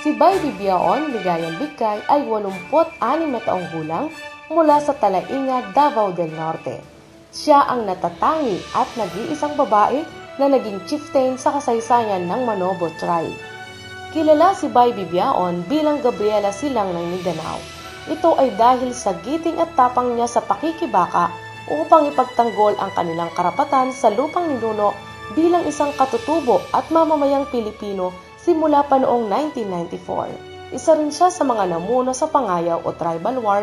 Si Baby Biaon Ligayan Bigkay ay 86 na taong gulang mula sa Talainga, Davao del Norte. Siya ang natatangi at nag-iisang babae na naging chieftain sa kasaysayan ng Manobo tribe. Kilala si Baby Biaon bilang Gabriela Silang ng Mindanao. Ito ay dahil sa giting at tapang niya sa pakikibaka upang ipagtanggol ang kanilang karapatan sa lupang ninuno bilang isang katutubo at mamamayang Pilipino simula pa noong 1994. Isa rin siya sa mga namuno sa pangayaw o tribal war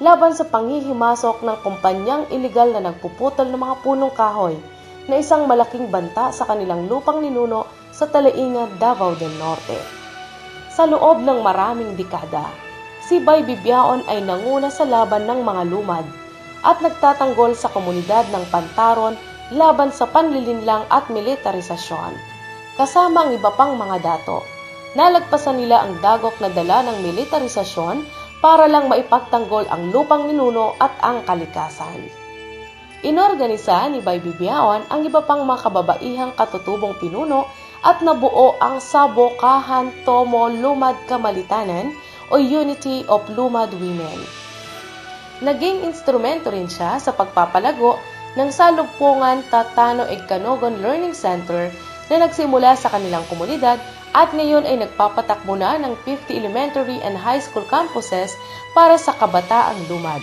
laban sa panghihimasok ng kumpanyang iligal na nagpuputol ng mga punong kahoy na isang malaking banta sa kanilang lupang ninuno sa Talainga, Davao del Norte. Sa loob ng maraming dekada, si Bay Bibiaon ay nanguna sa laban ng mga lumad at nagtatanggol sa komunidad ng Pantaron laban sa panlilinlang at militarisasyon. Kasama ang iba pang mga dato, nalagpasan nila ang dagok na dala ng militarisasyon para lang maipagtanggol ang lupang ninuno at ang kalikasan. Inorganisa ni Bay Bibiaon ang iba pang mga kababaihang katutubong pinuno at nabuo ang Sabokahan Tomo Lumad Kamalitanan o Unity of Lumad Women. Naging instrumento rin siya sa pagpapalago ng Salugpungan Tatano Egkanogon Learning Center na nagsimula sa kanilang komunidad at ngayon ay nagpapatakbo na ng 50 elementary and high school campuses para sa kabataang lumad.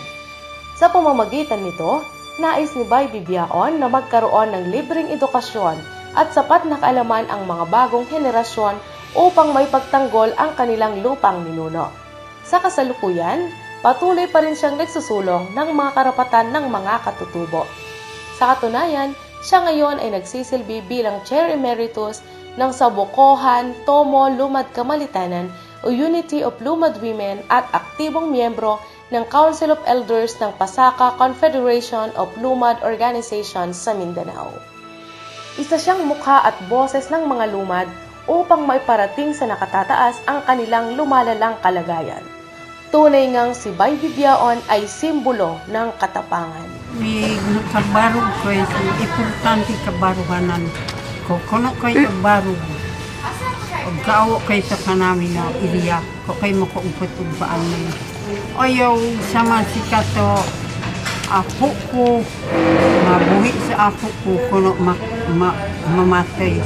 Sa pamamagitan nito, nais ni Bay Bibiaon na magkaroon ng libreng edukasyon at sapat na kaalaman ang mga bagong henerasyon upang may pagtanggol ang kanilang lupang ninuno. Sa kasalukuyan, patuloy pa rin siyang nagsusulong ng mga karapatan ng mga katutubo. Sa katunayan, siya ngayon ay nagsisilbi bilang Chair Emeritus ng Sabukohan Tomo Lumad Kamalitanan o Unity of Lumad Women at aktibong miyembro ng Council of Elders ng Pasaka Confederation of Lumad Organizations sa Mindanao. Isa siyang mukha at boses ng mga lumad upang maiparating sa nakatataas ang kanilang lumalalang kalagayan. Tunay ngang si Bay Bibiaon ay simbolo ng katapangan. May kabarog ko importante kabaruganan ko. Kuno ko'y kabarog. Kaawo kay sa kanami na iriya. Ko kay mo ko upot ugbaan na yun. Ayaw sama si kato apo ko. Mabuhi sa apo ko kuno ma, ma, mamatay.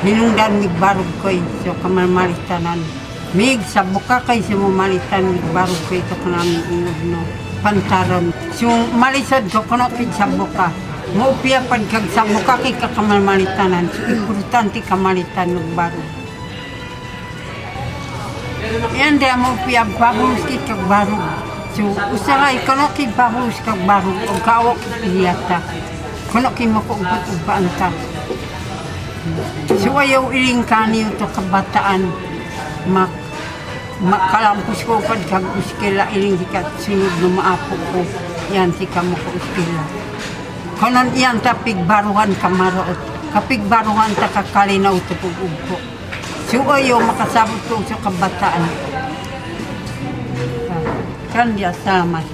Hinungdan mig barog ko'y so kamalmalitanan. Mig sa buka kay sa mamalitan mig barog ko'y ito kanami ingod no pantaron. So malisod ko kay sa buka. Mo piya pag kag sa buka kay kakamalmalitanan. So importante kamalitan mig barog. Yan di mo piya bahus kay kag barog. So usahay kuno kay bahus kag barog o kaawak piyata. Kuno kay makuubat ubaan ta. So ayaw iling kaniyo to kabataan mak makalampus ko pag kag uskila iling hikat sunod na maapo ko yan si kamo ko uskila kanon iyan ta pigbaruhan kamaroot kapig baruhan ta kakalinaw to pugug ko so ayaw makasabot ko sa kabataan. Kan dia sama